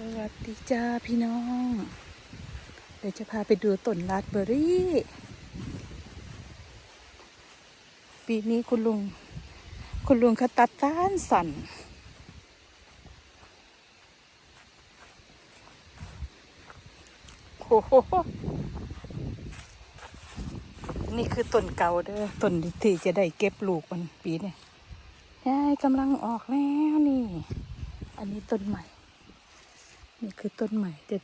สวัสดีจ้าพี่น้อง เดี๋ยวจะพาไปดูต้นราสเบอร์รี่ ปีนี้คุณลุง คุณลุงเขาตัดต้านสันโอ้โหนี่คือต้นเก่าเด้อต้นที่จะได้เก็บลูกมันปีนี้ยายกำลังออกแล้วนี่ อันนี้ต้นใหม่ นี่คือต้นใหม่จะ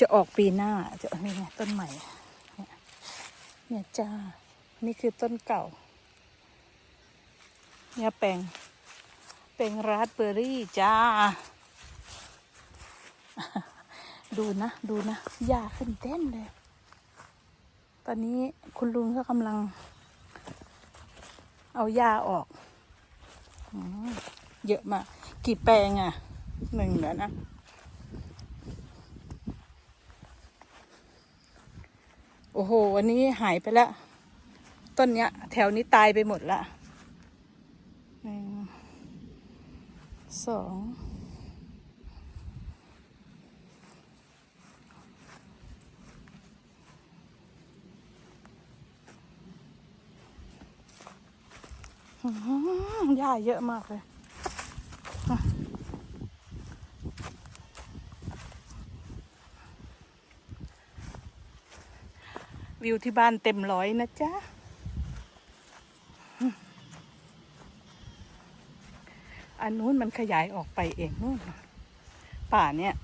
จะออกปีหน้าจะนี่ไงต้นใหม่ เนี่ยจ้า นี่คือต้นเก่า เนี่ยแปลงแปลงราสเบอร์รี่จ้า ดูนะ ดูนะหญ้าขึ้นเต้นเลย ตอนนี้คุณลุงก็กำลัง เอาหญ้าออกอเยอะมาก กี่แปลงอะ่ะหนึ่งแล้วนะ โอ้โห วันนี้หายไปแล้ว ต้นเนี้ย แถวนี้ตายไปหมดละหนึ่งสองอื้อหือหญ้าเยอะมากเลย วิวที่บ้านเต็มร้อยนะจ๊ะ อันนู้นมันขยายออกไปเองนู่น ป่าเนี่ย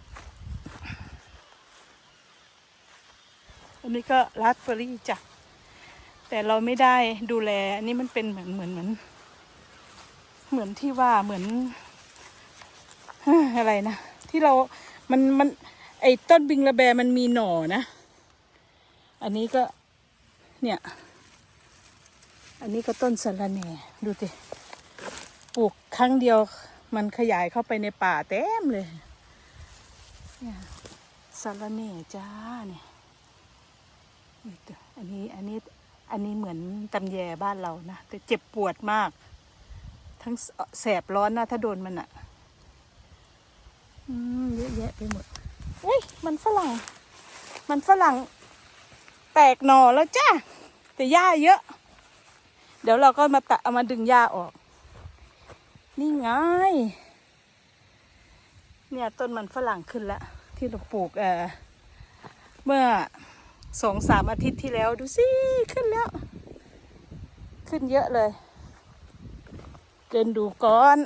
อันนี้ก็ราสเบอร์รี่จ้ะ แต่เราไม่ได้ดูแล อันนี้มันเป็นเหมือนเหมือนเหมือน เหมือนที่ว่าเหมือน อะไรนะ ที่เรา มันมัน ไอ้ต้นบิงระแบมันมีหน่อนะ อันนี้ก็เนี่ย อันนี้ก็ต้นสะระแหน่ดูสิปลูกครั้งเดียวมันขยายเข้าไปในป่าเต็มเลยเนี่ยสะระแหน่จ้าเนี่ยอันนี้อันนี้อันนี้เหมือนตำแยบ้านเรานะแต่เจ็บปวดมาก ทั้งแสบร้อนนะถ้าโดนมันอะ่ะอืมเยอะแยะไปหมดเฮ้ยมันฝรั่ง มันฝรั่ง แตกหน่อแล้วจ้าแต่หญ้าเยอะ เดี๋ยวเราก็มาตัดเอามาดึงหญ้าออก นี่ไง เนี่ยต้นมันฝรั่งขึ้นแล้วที่เราปลูกเอ่อเมื่อสองสามอาทิตย์ที่แล้วดูสิขึ้นแล้ว ขึ้นเยอะเลยเกินดูก่อน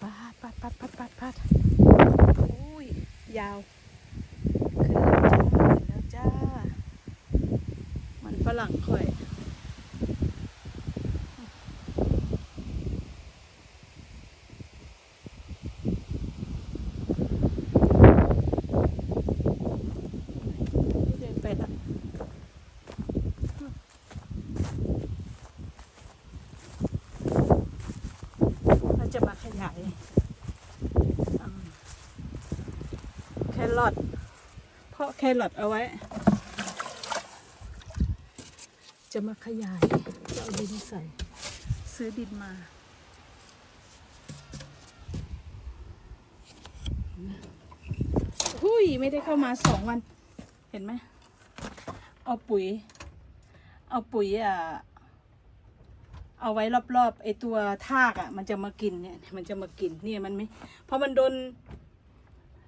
ปัดปัดปัดปัดปัดปัด ยาวขึ้นแล้วจ้า มันฝรั่งค่อยเดินไปละเราจะมาขยายอ่าแครอทเพาะแครอทเอาไว้ จะมาขยายจะเอาดินใส่ ซื้อดินมาหุยไม่ได้เข้ามาสองวัน เห็นไหม เอาปุ๋ย เอาปุ๋ยอะเอาไว้รอบๆไอตัวทากอะ มันจะมากินเนี่ย มันจะมากินเนี่ยมันไม่เพราะมันโดน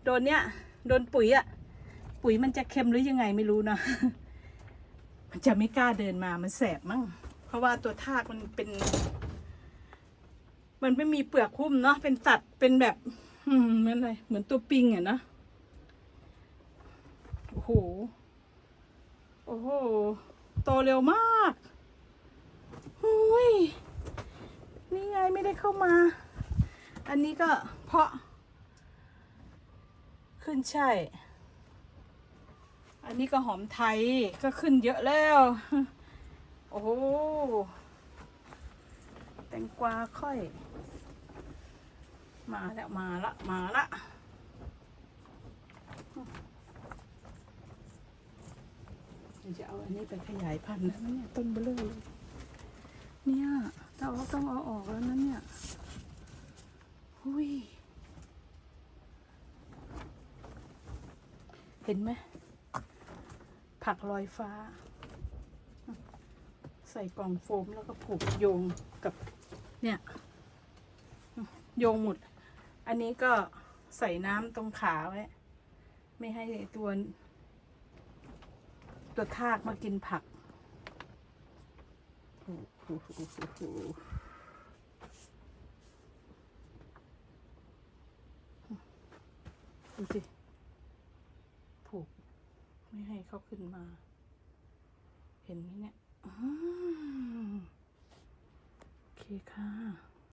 โดนเนี่ย โดนปุ๋ยอะปุ๋ยมันจะเค็มหรือยังไงไม่รู้นะ มันจะไม่กล้าเดินมา มันแสบมั้ง เพราะว่าตัวทากมันเป็น มันไม่มีเปลือกหุ้มเนาะ เป็นสัตว์ เป็นแบบ อืมเหมือนอะไร เหมือนตัวปิงอะเนาะโอ้โห โอ้โห โตเร็วมากหุยนี่ไงไม่ได้เข้ามา อันนี้ก็เพาะ ขึ้นใช่ อันนี้ก็หอมไทยก็ขึ้นเยอะแล้ว โอ้โหแตงกวาค่อย มาแล้วมาละมาละจะเอาอันนี้ไปขยายพันธุ์นะเนี่ยต้นเบลอเลยเนี่ยเราต้องเอาออกแล้วนะเนี่ยหุย เห็นไหมผักลอยฟ้า ใส่กล่องโฟมแล้วก็ผูกโยงกับเนี่ยโยงหมด อันนี้ก็ใส่น้ำตรงขาไว้ ไม่ให้ตัว ตัวทากมากินผักโอ้โหดูสิ ผูก ไม่ให้เขาขึ้นมา เห็นไหมเนี่ยโอเคค่ะ